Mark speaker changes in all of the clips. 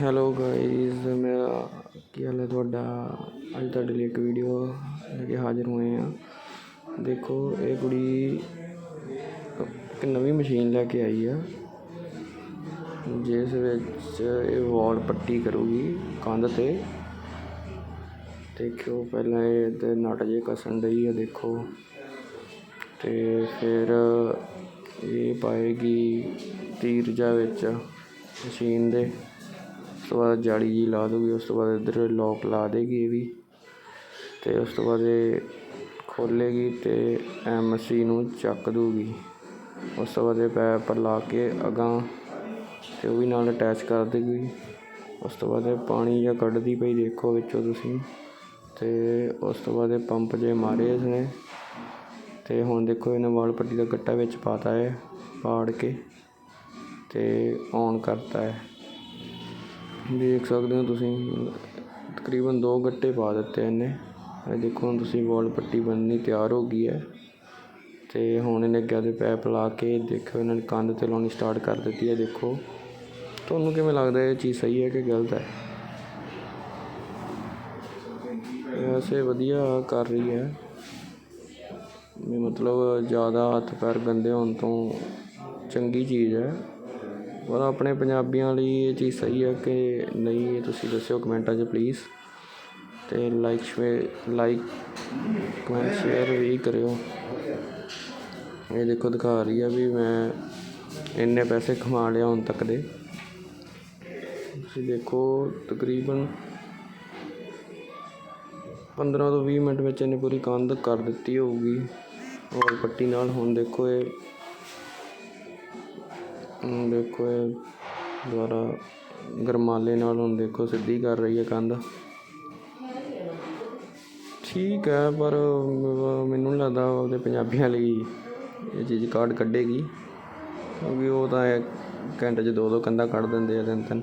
Speaker 1: Hello guys, ਮੇਰਾ ਕੀ ਹਾਲ ਹੈ ਤੁਹਾਡਾ? ਅੱਜ ਤੁਹਾਡੇ ਲਈ ਇੱਕ ਵੀਡੀਓ ਲੈ ਕੇ ਹਾਜ਼ਰ ਹੋਏ ਹਾਂ। ਦੇਖੋ, ਇਹ ਕੁੜੀ ਇੱਕ ਨਵੀਂ ਮਸ਼ੀਨ ਲੈ ਕੇ ਆਈ ਆ, ਜਿਸ ਵਿੱਚ ਇਹ ਵਾਲ ਪੱਟੀ ਕਰੂਗੀ ਕੰਧ ਤੇ। ਦੇਖਿਓ, ਪਹਿਲਾਂ ਇਹ ਤੇ ਨਟ ਜੇ ਕਸਣ ਡਈ ਆ, ਦੇਖੋ। ਤੇ ਫਿਰ ਇਹ ਪਾਏਗੀ ਤੀਰਜਾ ਵਿੱਚ ਮਸ਼ੀਨ ਦੇ। ਤੋਂ ਬਾਅਦ ਜਾਲੀ ਜਿਹੀ ਲਾ ਦੂਗੀ ਉਸ ਤੋਂ ਬਾਅਦ ਇੱਧਰ ਲੋਕ ਲਾ ਦੇਗੀ ਇਹ ਵੀ ਅਤੇ ਉਸ ਤੋਂ ਬਾਅਦ ਇਹ ਖੋਲੇਗੀ ਤੇ ਐਮਸੀ ਨੂੰ ਚੱਕ ਦੂਗੀ ਉਸ ਤੋਂ ਬਾਅਦ ਇਹ ਪੈਪ ਲਾ ਕੇ ਅਗਾਂਹ ਅਤੇ ਉਹ ਵੀ ਨਾਲ ਅਟੈਚ ਕਰ ਦੇਗੀ। ਉਸ ਤੋਂ ਬਾਅਦ ਇਹ ਪਾਣੀ ਜਾਂ ਕੱਢਦੀ ਪਈ ਦੇਖੋ ਵਿੱਚੋਂ ਤੁਸੀਂ ਅਤੇ ਉਸ ਤੋਂ ਬਾਅਦ ਇਹ ਪੰਪ ਜੇ ਮਾਰੇ ਇਸਨੇ ਅਤੇ ਹੁਣ ਦੇਖੋ ਇਹਨੇ ਵਾਲ ਪੱਟੀ ਦਾ ਗੱਟਾ ਵਿੱਚ ਪਾਤਾ ਹੈ, ਪਾੜ ਕੇ ਅਤੇ ਔਨ ਕਰਤਾ ਹੈ। ਦੇਖ ਸਕਦੇ ਹੋ ਤੁਸੀਂ, ਤਕਰੀਬਨ ਦੋ ਗੱਟੇ ਪਾ ਦਿੱਤੇ ਇਹਨੇ। ਇਹ ਦੇਖੋ ਹੁਣ ਤੁਸੀਂ ਵਾਲ ਪੱਟੀ ਬੰਨਣੀ ਤਿਆਰ ਹੋ ਗਈ ਹੈ। ਤੇ ਹੁਣ ਇਹਨੇ ਅੱਗੇ ਦੇ ਪੈਪ ਲਾ ਕੇ ਦੇਖੋ ਇਹਨਾਂ ਨੇ ਕੰਧ ਤੇ ਲਾਉਣੀ ਸਟਾਰਟ ਕਰ ਦਿੱਤੀ ਹੈ, ਦੇਖੋ। ਤੁਹਾਨੂੰ ਕਿਵੇਂ ਲੱਗਦਾ ਇਹ ਚੀਜ਼ ਸਹੀ ਹੈ ਕਿ ਗਲਤ ਹੈ? ਵੈਸੇ ਵਧੀਆ ਕਰ ਰਹੀ ਹੈ। ਮਤਲਬ ਜ਼ਿਆਦਾ ਹੱਥ ਪੈਰ ਗੰਦੇ ਹੋਣ ਤੋਂ ਚੰਗੀ ਚੀਜ਼ ਹੈ। ਔਰ ਆਪਣੇ ਪੰਜਾਬੀਆਂ ਲਈ ਇਹ ਚੀਜ਼ ਸਹੀ ਹੈ ਕਿ ਨਹੀਂ, ਇਹ ਤੁਸੀਂ ਦੱਸਿਓ ਕਮੈਂਟਾਂ 'ਚ ਪਲੀਜ਼ ਅਤੇ like share like comment share ਵੀ ਕਰਿਓ। ਇਹ ਦੇਖੋ ਦਿਖਾ ਰਹੀ ਆ ਵੀ ਮੈਂ ਇੰਨੇ ਪੈਸੇ ਕਮਾ ਲਿਆ ਹੁਣ ਤੱਕ ਦੇ। ਤੁਸੀਂ ਦੇਖੋ ਤਕਰੀਬਨ 15 ਤੋਂ 20 ਮਿੰਟ ਵਿੱਚ ਇਹਨੇ ਪੂਰੀ ਕੰਧ ਕਰ ਦਿੱਤੀ ਹੋਊਗੀ। ਔਰ ਪੱਟੀ ਨਾਲ ਹੁਣ ਦੇਖੋ ਇਹ ਹੁਣ ਦੇਖੋ ਇਹ ਦੁਬਾਰਾ ਗਰਮਾਲੇ ਨਾਲ ਹੁਣ ਦੇਖੋ ਸਿੱਧੀ ਕਰ ਰਹੀ ਹੈ ਕੰਧ। ਠੀਕ ਹੈ, ਪਰ ਮੈਨੂੰ ਨੀ ਲੱਗਦਾ ਉਹਦੇ ਪੰਜਾਬੀਆਂ ਲਈ ਇਹ ਚੀਜ਼ ਕਾਰਡ ਕੱਢੇਗੀ। ਕਿਉਂਕਿ ਉਹ ਤਾਂ ਘੰਟੇ 'ਚ ਦੋ ਦੋ ਕੰਧਾਂ ਕੱਢ ਦਿੰਦੇ ਆ ਤਿੰਨ ਤਿੰਨ।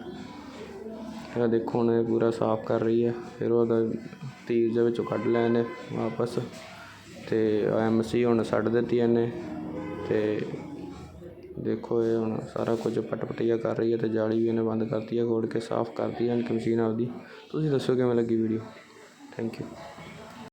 Speaker 1: ਇਹ ਦੇਖੋ ਹੁਣ ਇਹ ਪੂਰਾ ਸਾਫ਼ ਕਰ ਰਹੀ ਹੈ। ਫਿਰ ਉਹਦਾ ਤੀਰ ਦੇ ਵਿੱਚੋਂ ਕੱਢ ਲਿਆ ਇਹਨੇ ਵਾਪਸ। ਤੇ ਐਮਸੀ ਹੁਣ ਛੱਡ ਦਿੱਤੀ ਇਹਨੇ। ਤੇ ਦੇਖੋ ਇਹ ਹੁਣ ਸਾਰਾ ਕੁਝ ਪਟਪਟੀਆ ਕਰ ਰਹੀ ਹੈ ਤੇ ਜਾਲੀ ਵੀ ਇਹਨੇ ਬੰਦ ਕਰਤੀ ਹੈ ਖੋਲ ਕੇ ਸਾਫ਼ ਕਰਤੀ ਹੈ ਮਸ਼ੀਨ ਆਪਦੀ। ਤੁਸੀਂ ਦੱਸੋ ਕਿਵੇਂ ਲੱਗੀ ਵੀਡੀਓ ਥੈਂਕ ਯੂ